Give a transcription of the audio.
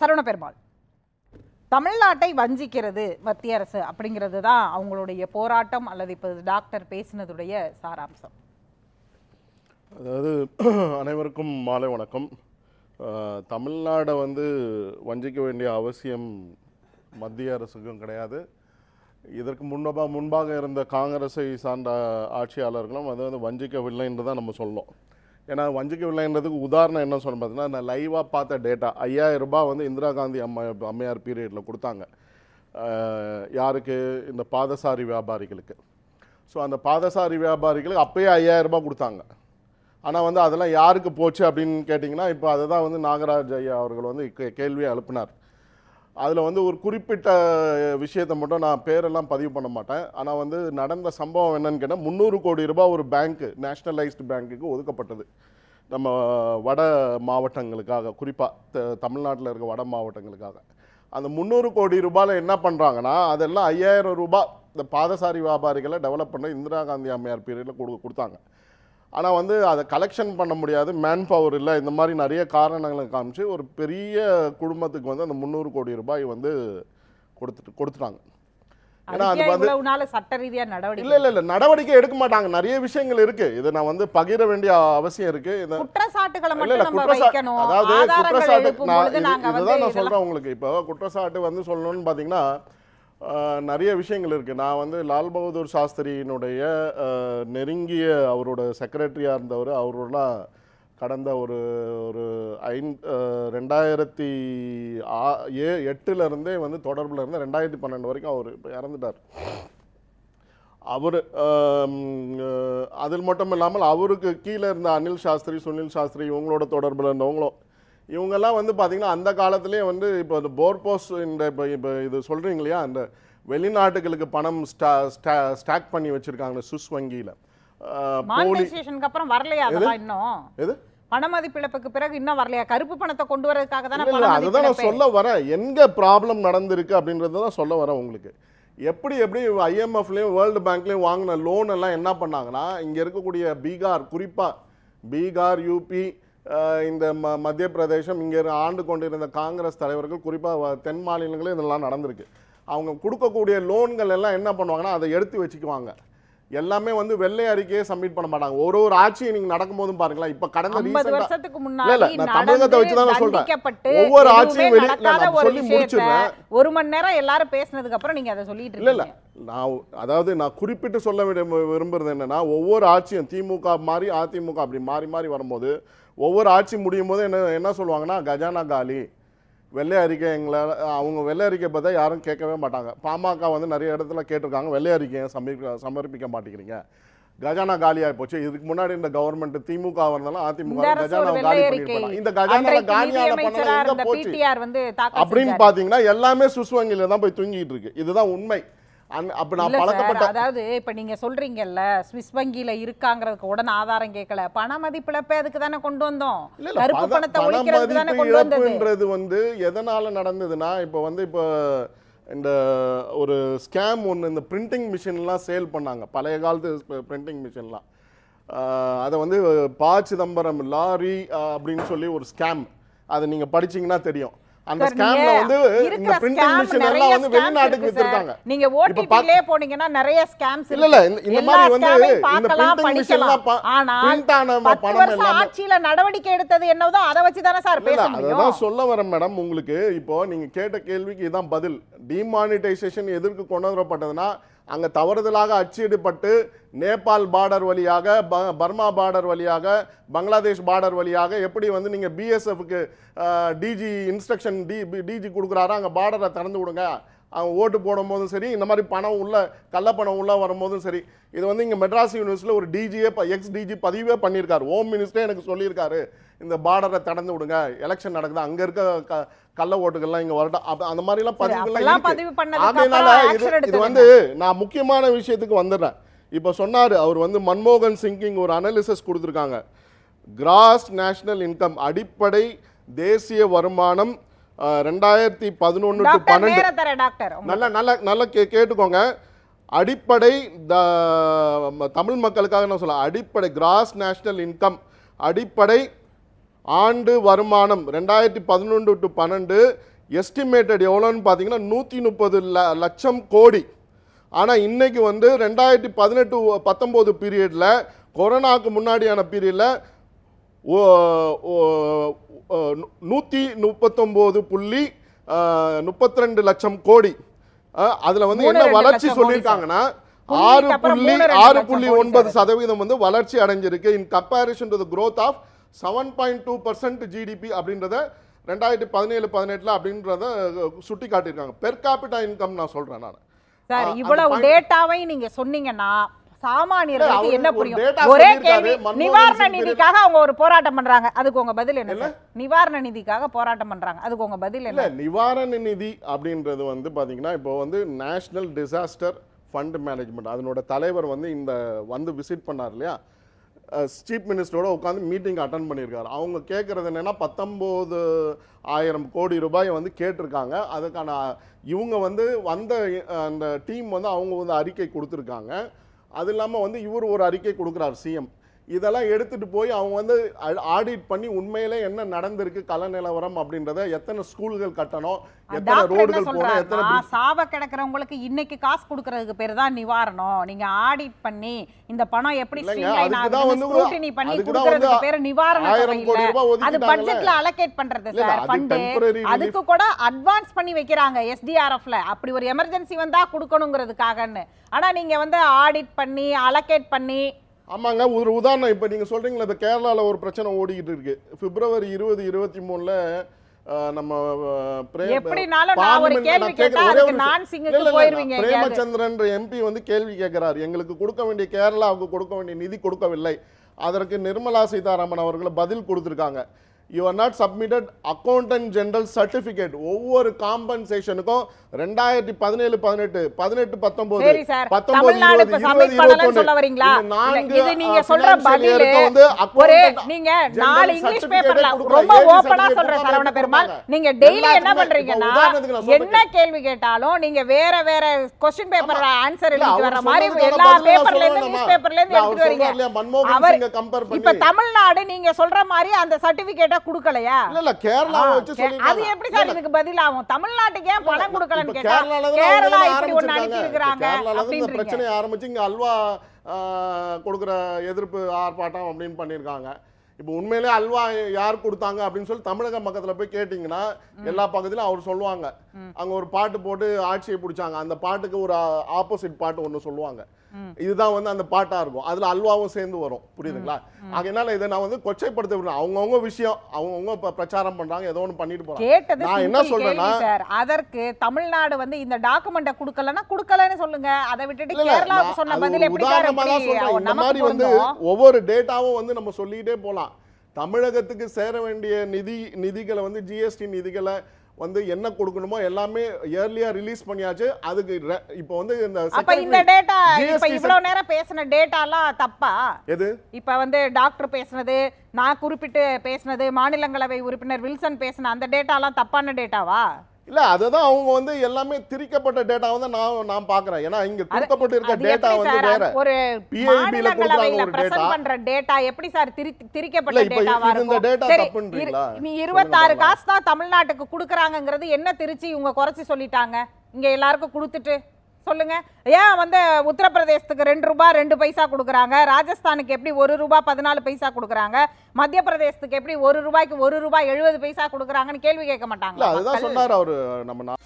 சரவண பெருமாள் தமிழ்நாட்டை வஞ்சிக்கிறது மத்திய அரசு அப்படிங்கிறது தான் அவங்களுடைய போராட்டம் அல்லது இப்போ டாக்டர் பேசினதுடைய சாராம்சம். அதாவது அனைவருக்கும் மாலை வணக்கம். தமிழ்நாடை வந்து வஞ்சிக்க வேண்டிய அவசியம் மத்திய அரசுக்கும் கிடையாது. இதற்கு முன்னபா முன்பாக இருந்த காங்கிரஸை சார்ந்த ஆட்சியாளர்களும் அதை வந்து வஞ்சிக்கவில்லைன்னு தான் நம்ம சொல்லணும் ஏன்னா வஞ்சிக்கவில்லைன்றதுக்கு உதாரணம் என்ன சொல்ல பார்த்தீங்கன்னா நான் லைவாக பார்த்த டேட்டா ஐயாயிரம் ரூபாய் வந்து இந்திரா காந்தி அம்மா அம்மையார் பீரியடில் கொடுத்தாங்க. யாருக்கு? இந்த பாதசாரி வியாபாரிகளுக்கு. ஸோ அந்த பாதசாரி வியாபாரிகளுக்கு அப்பயே ஐயாயிரம் ரூபாய் கொடுத்தாங்க. ஆனால் வந்து அதெல்லாம் யாருக்கு போச்சு அப்படின்னு கேட்டிங்கன்னா இப்போ அதை தான் வந்து நாகராஜ் ஐயா அவர்கள் வந்து கே- கேள்வியை எழுப்பினார். அதில் வந்து ஒரு குறிப்பிட்ட விஷயத்தை மட்டும் நான் பேரெல்லாம் பதிவு பண்ண மாட்டேன். ஆனால் வந்து நடந்த சம்பவம் என்னன்னு கேட்டால் முந்நூறு கோடி ரூபாய் ஒரு பேங்க்கு நேஷ்னலைஸ்டு பேங்க்குக்கு ஒதுக்கப்பட்டது. நம்ம வட மாவட்டங்களுக்காக குறிப்பாக தமிழ்நாட்டில் இருக்க வட மாவட்டங்களுக்காக. அந்த முந்நூறு கோடி ரூபாயில் என்ன பண்ணுறாங்கன்னா அதெல்லாம் ஐயாயிரம் ரூபாய் இந்த பாதசாரி வியாபாரிகளை டெவலப் பண்ண இந்திரா காந்தி அம்மையார் பீரியடில் கொடு கொடுத்தாங்க. ஆனால் வந்து அதை கலெக்ஷன் பண்ண முடியாது மேன் பவர் இல்லை இந்த மாதிரி நிறைய காரணங்களை காமிச்சு ஒரு பெரிய குடும்பத்துக்கு வந்து அந்த முந்நூறு கோடி ரூபாய் வந்து கொடுத்துட்டு கொடுத்துட்டாங்க. ஏன்னா அது வந்து சட்ட ரீதியா நடவடிக்கை இல்லை இல்லை இல்லை நடவடிக்கை எடுக்க மாட்டாங்க. நிறைய விஷயங்கள் இருக்கு. இதை நான் வந்து பகிர வேண்டிய அவசியம் இருக்கு. இதை குற்றச்சாட்டுகளை இல்ல குற்றச்சாட்டு அதாவது குற்றச்சாட்டு நான் இதுதான் நான் சொல்றேன் உங்களுக்கு. இப்போ குற்றச்சாட்டு வந்து சொல்லணும்னு பார்த்தீங்கன்னா ஆஹ், நிறைய விஷயங்கள் இருக்குது நான் வந்து லால் பகதூர் சாஸ்திரியினுடைய நெருங்கிய அவரோட செக்ரட்டரியாக இருந்தவர். அவரோடலாம் கடந்த ஒரு ஒரு ஐந் ரெண்டாயிரத்தி ஆ ஏ எட்டுலேருந்தே வந்து தொடர்பில் இருந்து ரெண்டாயிரத்தி பன்னெண்டு வரைக்கும் அவர் இப்போ இறந்துட்டார். அவர் அதில் மட்டும் இல்லாமல் அவருக்கு கீழே இருந்த அனில் சாஸ்திரி சுனில் சாஸ்திரி இவங்களோட தொடர்பில் இருந்தவங்களும் இவங்கெல்லாம் வந்து பார்த்தீங்கன்னா அந்த காலத்திலே வந்து இப்போ இந்த போர்போஸ் இந்த இப்போ இப்போ இது சொல்கிறீங்க இல்லையா? அந்த வெளிநாட்டுகளுக்கு பணம் ஸ்டா ஸ்டா ஸ்டாக் பண்ணி வச்சுருக்காங்க சுஸ் வங்கியில். மானிட்டைசேஷனுக்கு அப்புறம் வரலையா அதெல்லாம் இன்னும்? எது? பண மதிப்பிழப்புக்கு பிறகு இன்னும் வரலையா? கருப்பு பணத்தை கொண்டு வரதுக்காக தானே அதுதான் நான் சொல்ல வரேன். எங்க ப்ராப்ளம் நடந்திருக்கு அப்படின்றத தான் சொல்ல வரேன் உங்களுக்கு. எப்படி எப்படி ஐஎம்எஃப்லேயும் வேர்ல்டு பேங்க்லேயும் வாங்கின லோன் எல்லாம் என்ன பண்ணாங்கன்னா இங்கே இருக்கக்கூடிய பீகார் குறிப்பாக பீகார் யூபி இந்த ம மத்திய பிரதேசம் இங்கே ஆண்டு கொண்டிருந்த காங்கிரஸ் தலைவர்கள் குறிப்பாக தென் மாநிலங்களே இதெல்லாம் நடந்திருக்கு. அவங்க கொடுக்கக்கூடிய லோன்கள் எல்லாம் என்ன பண்ணுவாங்கன்னா அதை எடுத்து வச்சுக்குவாங்க. எல்லாமே வந்து வெள்ளை அறிக்கையே சப்மிட் பண்ண மாட்டாங்க. ஒரு ஒரு ஆட்சியை நீங்க நடக்கும்போதும் பாருங்களேன். இப்ப கடந்த 50 ரீசெண்டா வருஷத்துக்கு முன்னாடி தமிழகத்தை வச்சு தான் சொல்றேன். ஒவ்வொரு ஆட்சியும் வெளி- இல்ல, நடக்காத நான் ஒரு சொல்லி முடிச்சிடுறேன். ஒரு மணி நேரம் எல்லாரும் பேசினதுக்கு அப்புறம் நீங்க அதை சொல்லிட்டு இல்ல இல்ல. நான் அதாவது நான் குறிப்பிட்டு சொல்ல விரும்ப விரும்புறது என்னன்னா ஒவ்வொரு ஆட்சியும் திமுக மாறி அதிமுக அப்படி மாறி மாறி வரும்போது ஒவ்வொரு ஆட்சி முடியும் போது என்ன என்ன சொல்லுவாங்கன்னா கஜானா காலி. வெள்ளை அறிக்கை எங்களை அவங்க வெள்ளை அறிக்கை பார்த்தா யாரும் கேட்கவே மாட்டாங்க. பாமக வந்து நிறைய இடத்துல கேட்டிருக்காங்க. வெள்ளை அறிக்கையை சமர்ப்பிக்க சமர்ப்பிக்க மாட்டேங்கிறீங்க. கஜானா காலியாகி போச்சு. இதுக்கு முன்னாடி இந்த கவர்மெண்ட் திமுக இருந்தாலும் அதிமுக கஜானா காலி பண்ணிருப்பாங்க இந்த கஜானால காலியான பணம் எங்க போச்சு? அப்படின்னு செஞ்சாரு. பாத்தீங்கன்னா எல்லாமே சுஸ் வங்கியில தான் போய் தூங்கிட்டு இருக்கு. இதுதான் உண்மை. அப்ப நான் பழக்கப்பட்ட அதாவது இப்ப நீங்க சொல்றீங்கல்ல ஸ்விஸ் வங்கியில இருக்காங்கிறதுக்கு உடனே ஆதாரம் கேட்கல பண மதிப்பிழப்பே அதுக்கு தானே கொண்டு வந்தோம் கருப்பு பண- பணத்தை பண ஒழிக்கிறதுக்கு தானே கொண்டு வந்தது வந்து எதனால நடந்ததுன்னா இப்போ வந்து இப்போ இந்த ஒரு ஸ்கேம் ஒன்று இந்த பிரிண்டிங் மிஷின்லாம் சேல் பண்ணாங்க பழைய காலத்து பிரிண்டிங் மிஷின்லாம் அதை வந்து ப சிதம்பரம் லாரி அப்படின்னு சொல்லி ஒரு ஸ்கேம் அதை நீங்க படிச்சீங்கன்னா தெரியும் அந்த ஸ்கேம்ல வந்து இந்த பிரிண்டிங் மிஷின் எல்லாம் வந்து வெளிநாட்டுக்கு. வித்துருக்காங்க நீங்க இப்ப பா- ஓடிபிலே போனீங்கன்னா நிறைய ஸ்கேம்ஸ் இல்ல இல்ல இந்த- மாதிரி வந்து இந்த பிரிண்டிங் படிக்கலாம். ஆனா பிரிண்ட் ஆன பணம் எல்லாமே ஆட்சியில நடவடிக்கை எடுத்தது என்னதோ அதை வச்சு தானே சார் பேச முடியும். அததான் சொல்ல வரேன் மேடம். உங்களுக்கு இப்போ நீங்க கேட்ட கேள்விக்கு இதான் பதில். டிமானிட்டைசேஷன் எதற்கு கொண்டு வரப்பட்டதுன்னா அங்கே தவறுதலாக அச்சிடுபட்டு நேபாள் பார்டர் வழியாக ப- பர்மா பார்டர் வழியாக பங்களாதேஷ் பார்டர் வழியாக எப்படி வந்து நீங்கள் பிஎஸ்எஃப்க்கு டிஜி இன்ஸ்ட்ரக்ஷன் டி டிஜி கொடுக்குறாரோ அங்கே பார்டரை திறந்து விடுங்க. அவங்க ஓட்டு போடும் போதும் சரி இந்த மாதிரி பணம் உள்ள கள்ளப்பணம் உள்ள வரும்போதும் சரி இது வந்து இங்கே மெட்ராஸ் யூனிவர்சிட்டியில் ஒரு டிஜியே எக்ஸ் டிஜி பதிவே பண்ணியிருக்காரு. ஹோம் மினிஸ்டரே எனக்கு சொல்லியிருக்காரு இந்த பார்டரை திறந்து விடுங்க எலெக்ஷன் நடக்குது அங்கே இருக்க க கள்ள ஓட்டுகள்லாம் இங்கே வரட்டும். அப்ப அந்த மாதிரிலாம் பதிவுகள்லாம் அப்புறம் இது இது வந்து நான் முக்கியமான விஷயத்துக்கு வந்துடுறேன். இப்போ சொன்னார் அவர் வந்து மன்மோகன் சிங்கிங் ஒரு அனாலிசிஸ் கொடுத்துருக்காங்க. கிராஸ் நேஷனல் இன்கம் அடிப்படை தேசிய வருமானம் ரெண்டாயிரத்தி பதினொன்று டு பன்னெண்டு நல்ல நல்ல நல்ல கே கேட்டுக்கோங்க. அடிப்படை த தமிழ் மக்களுக்காக நான் சொல்ல அடிப்படை கிராஸ் நேஷனல் இன்கம் அடிப்படை ஆண்டு வருமானம் ரெண்டாயிரத்தி பதினொன்று டு பன்னெண்டு எஸ்டிமேட்டட் எவ்வளோன்னு பார்த்தீங்கன்னா நூற்றி முப்பது லட்சம் கோடி. ஆனால் இன்னைக்கு வந்து ரெண்டாயிரத்தி பதினெட்டு பத்தொம்போது பீரியடில் கொரோனாவுக்கு முன்னாடியான பீரியடில் நூற்றி முப்பத்தொம்போது புள்ளி முப்பத்தி ரெண்டு லட்சம் கோடி. அதில் வந்து என்ன வளர்ச்சி சொல்லியிருக்காங்கன்னா ஆறு புள்ளி ஆறு புள்ளி ஒன்பது. சதவீதம் வந்து வளர்ச்சி அடைஞ்சிருக்கு. In comparison to the growth of seven point two percent GDP அப்படின்றத ரெண்டாயிரத்தி பதினேழு பதினெட்டில் அப்படின்றத சுட்டி காட்டியிருக்காங்க. பெர் கேபிட்டா இன்கம் நான் சொல்கிறேன் நான். சார் இவ்வளவு டேட்டாவை நீங்க சொன்னீங்கன்னா சாமானியர்களுக்கு என்ன புரியும்? ஒரே கேள்வி நிவாரண நிதிக்காக அவங்க ஒரு போராட்டம் பண்றாங்க. அதுக்கு உங்க பதில் என்ன நிவாரண நிதிக்காக போராட்டம் பண்றாங்க. அதுக்கு உங்க பதில் என்ன? நிவாரண நிதி அப்படின்றது வந்து பாத்தீங்கன்னா இப்போ வந்து நேஷனல் டிசாஸ்டர் ஃபண்ட் மேனேஜ்மெண்ட் அதனோட தலைவர் வந்து இந்த வந்து விசிட் பண்ணார் இல்லையா? சீஃப் மினிஸ்டரோட உட்காந்து மீட்டிங் அட்டன் பண்ணியிருக்காரு. அவங்க கேட்குறது என்னன்னா பத்தொம்போது ஆயிரம் கோடி ரூபாய் வந்து கேட்டிருக்காங்க. அதுக்கான இவங்க வந்து வந்த அந்த டீம் வந்து அவங்க வந்து அறிக்கை கொடுத்துருக்காங்க. அது இல்லாமல் வந்து இவர் ஒரு அறிக்கை கொடுக்குறார் சிஎம் இதெல்லாம் எடுத்துட்டு போய் அவங்க வந்து ஆடிட் பண்ணி உண்மையிலே என்ன நடந்திருக்கு கல நிலவரம் அப்படின்றத எத்தனை ஸ்கூல்கள் கட்டணும் எத்தனை ரோடுகள் போகணும் எத்தனை சாவ கிடக்குறவங்களுக்கு இன்னைக்கு காசு கொடுக்கறதுக்கு பேர் தான் நிவாரணம். நீங்க ஆடிட் பண்ணி இந்த பணம் எப்படி ஸ்க்ரூட்டினி பண்ணி கொடுக்கறதுக்கு பேரு நிவாரண ஆயிரம் கோடி ரூபாய் அது. பட்ஜெட்ல அலோகேட் பண்றது சார் ஃபண்ட். அதுக்கு கூட அட்வான்ஸ் பண்ணி வைக்கிறாங்க எஸ்டிஆர்எஃப்ல அப்படி ஒரு எமர்ஜென்சி வந்தா கொடுக்கணுங்கிறதுக்காகன்னு. ஆனா நீங்க வந்து ஆடிட் பண்ணி அலோகேட் பண்ணி ஆமாங்க ஒரு உதாரணம். இப்போ நீங்கள் சொல்கிறீங்களா இப்போ கேரளாவில் ஒரு பிரச்சனை ஓடிக்கிட்டு இருக்கு. பிப்ரவரி இருபது இருபத்தி மூணில் நம்ம. பிரேமச்சந்திரன் எம்பி வந்து கேள்வி கேட்கிறார் எங்களுக்கு கொடுக்க வேண்டிய கேரளாவுக்கு கொடுக்க வேண்டிய நிதி கொடுக்கவில்லை. அதற்கு நிர்மலா சீதாராமன் அவர்கள் பதில் கொடுத்திருக்காங்க. You are not submitted accountant general certificate ஒவ்வொரு காம்பன்சேஷனுக்கும் ரெண்டாயிரத்தி பதினேழு பதினெட்டு பதினெட்டு பத்தொன்பது நீங்க டெய்லி என்ன பண்றீங்கன்னா என்ன கேள்வி கேட்டாலும் நீங்க வேற வேற கொஸ்டின் பேப்பர் ஆன்சர் அவர் வர மாதிரி எல்லா பேப்பர்ல இருந்து? நியூஸ் பேப்பர்ல இருந்து எடுத்துட்டு வரீங்க. அவர் இப்ப. தமிழ்நாடு நீங்க சொல்ற மாதிரி அந்த சர்டிபிகேட்ட குடுக்கலையா? இல்ல இல்ல கேரளாவை வச்சு சொல்லிருக்காங்க. அது எப்படி சார் இதுக்கு பதில் ஆகும்? தமிழ்நாட்டுக்கு ஏன் பணம் கொடுக்கலன்னு கேட்டா கேரளா இப்படி ஒண்ணு. அனுப்பி இந்த அப்படின்றீங்க. பிரச்சனையை ஆரம்பிச்சு இங்க அல்வா கொடுக்குற எதிர்ப்பு ஆர்ப்பாட்டம் அப்படின்னு பண்ணியிருக்காங்க. இப்போ உண்மையிலே அல்வா யார் கொடுத்தாங்க அப்படின்னு சொல்லி தமிழக மக்கத்துல போய் கேட்டிங்கன்னா எல்லா பக்கத்துலயும் அவர் சொல்லுவாங்க. அங்க ஒரு பாட்டு போட்டு ஆட்சியை பிடிச்சாங்க. அந்த பாட்டுக்கு ஒரு ஆப்போசிட் பாட்டு ஒண்ணு சொல்லுவாங்க. இதுதான் வந்து அந்த பாட்டா இருக்கும். அதுல அல்வாவும் சேர்ந்து வரும். புரியுதுங்களா? அதனால இதை நான் வந்து கொச்சைப்படுத்த விரும்பல. அவங்கவுங்க விஷயம் அவங்கவுங்க பிரச்சாரம் பண்றாங்க ஏதோ ஒண்ணு பண்ணிட்டு போறாங்க. கேட்டது நான் என்ன சார் அதற்கு தமிழ்நாடு வந்து இந்த டாக்குமெண்ட்டை கொடுக்கலன்னா கொடுக்கலன்னு சொல்லுங்க. அதை விட்டுட்டு கேரளாவுக்கு சொன்ன பதில் எப்படி தான் சொல்றேன். இந்த மாதிரி வந்து? ஒவ்வொரு டேட்டாவும் வந்து நம்ம சொல்லிட்டே போலாம். தமிழகத்துக்கு சேர வேண்டிய நிதி நிதிகளை வந்து ஜிஎஸ்டி நிதிகளை வந்து என்ன கொடுக்கணுமோ எல்லாமே இயர்லியா ரிலீஸ் பண்ணியாச்சு. அதுக்கு இப்போ வந்து இந்த அப்ப இந்த டேட்டா இப்ப இவ்வளவு நேரம் பேசின டேட்டாலாம் தப்பா? எது? இப்ப வந்து டாக்டர் பேசுனது நான் குறிப்பிட்டு பேசுனது மாநிலங்களவை உறுப்பினர் வில்சன் பேசின அந்த டேட்டாலாம் தப்பான டேட்டாவா இல்ல அதுதான் அவங்க வந்து எல்லாமே திரிக்கப்பட்ட டேட்டா வந்து நான் நான் பாக்குறேன் ஏன்னா இங்க கொடுக்கப்பட்டு இருக்க அது டேட்டா வந்து வேற ஒரு PIB ல கொடுக்குறாங்க ஒரு data. பண்ற டேட்டா எப்படி சார் திரி திரிக்கப்பட்ட டேட்டாவா இது இந்த சரி தப்புன்றீங்களா? நீ சொல்லுங்க இருபத்தாறு பார்க்கலாம். காசு தான் தமிழ்நாட்டுக்கு கொடுக்குறாங்கங்கிறது என்ன திருச்சி இவங்க குறைச்சி சொல்லிட்டாங்க இங்க எல்லாருக்கும் கொடுத்துட்டு சொல்லுங்க. ஏன் வந்து உத்தரப்பிரதேசத்துக்கு ரெண்டு ரூபாய் ரெண்டு பைசா கொடுக்குறாங்க? ராஜஸ்தானுக்கு எப்படி ஒரு ரூபாய் பதினாலு பைசா கொடுக்குறாங்க? மத்திய பிரதேசத்துக்கு எப்படி ஒரு ரூபாய்க்கு ஒரு ரூபாய் எழுபது பைசா கொடுக்குறாங்கன்னு கேள்வி கேட்க மாட்டாங்க அதுதான் சொன்னாரு அவரு நம்ம